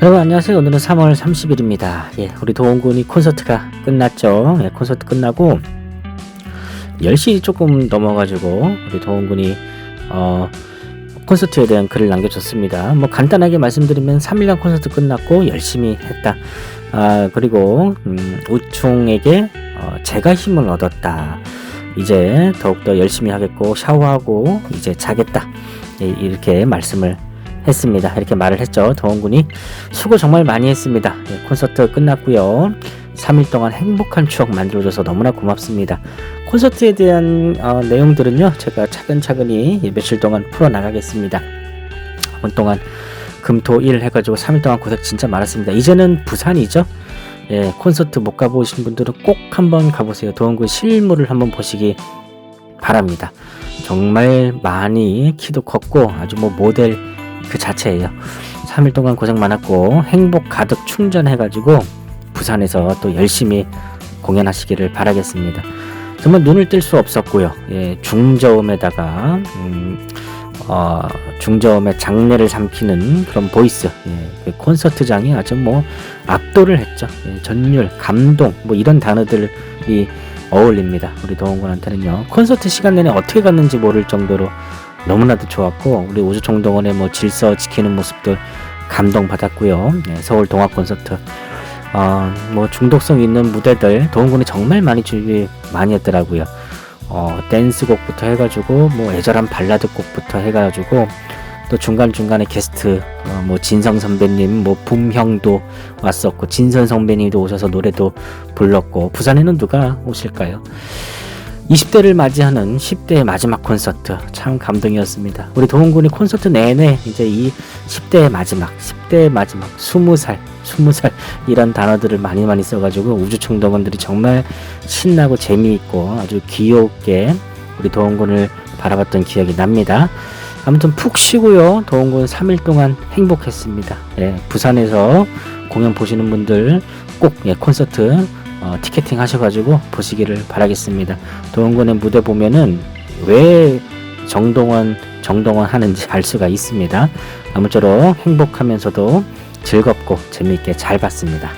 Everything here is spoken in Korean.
여러분 안녕하세요. 오늘은 3월 30일입니다. 예, 우리 도원군이 콘서트가 끝났죠. 예, 콘서트 끝나고 10시 조금 넘어가지고 우리 도원군이 어, 콘서트에 대한 글을 남겨줬습니다. 뭐 간단하게 말씀드리면 3일간 콘서트 끝났고 열심히 했다. 아 그리고 음, 우충에게 어, 제가 힘을 얻었다. 이제 더욱더 열심히 하겠고 샤워하고 이제 자겠다. 예, 이렇게 말씀을 했습니다. 이렇게 말을 했죠. 더원군이 수고 정말 많이 했습니다. 예, 콘서트 끝났고요. 3일 동안 행복한 추억 만들어줘서 너무나 고맙습니다. 콘서트에 대한 어, 내용들은요, 제가 차근차근히 예, 며칠 동안 풀어나가겠습니다. 한 동안 금 토 일 해가지고 3일 동안 고생 진짜 많았습니다. 이제는 부산이죠. 예, 콘서트 못 가보신 분들은 꼭 한번 가보세요. 도원군 실물을 한번 보시기 바랍니다. 정말 많이 키도 컸고 아주 뭐 모델 그 자체예요. 3일 동안 고생 많았고 행복 가득 충전해가지고 부산에서 또 열심히 공연하시기를 바라겠습니다. 정말 눈을 뜰 수 없었고요. 예, 중저음에다가 음, 어, 중저음의 장례를 삼키는 그런 보이스, 예, 그 콘서트장이 아주 뭐 압도를 했죠. 예, 전율, 감동, 뭐 이런 단어들이 어울립니다. 우리 도원군한테는요. 콘서트 시간 내내 어떻게 갔는지 모를 정도로 너무나도 좋았고 우리 우주총동원의 뭐 질서 지키는 모습들 감동받았고요. 네, 서울 동화 콘서트 어, 뭐 중독성 있는 무대들 도원군이 정말 많이 준비 많이 했더라고요. 어, 댄스곡부터 해가지고 뭐 애절한 발라드 곡부터 해가지고 또 중간 중간에 게스트 어, 뭐 진성 선배님, 뭐 붐형도 왔었고 진선 선배님도 오셔서 노래도 불렀고 부산에는 누가 오실까요? 20대를 맞이하는 10대의 마지막 콘서트 참 감동이었습니다. 우리 도훈군이 콘서트 내내 이제 이 10대의 마지막, 10대의 마지막, 20살, 20살 이런 단어들을 많이 많이 써가지고 우주총동원들이 정말 신나고 재미있고 아주 귀엽게 우리 도훈군을 바라봤던 기억이 납니다. 아무튼 푹 쉬고요. 도훈군 3일 동안 행복했습니다. 예, 부산에서 공연 보시는 분들 꼭 예, 콘서트 어, 티켓팅 하셔가지고 보시기를 바라겠습니다. 도원군의 무대 보면은 왜 정동원 정동원 하는지 알 수가 있습니다. 아무쪼록 행복하면서도 즐겁고 재미있게 잘 봤습니다.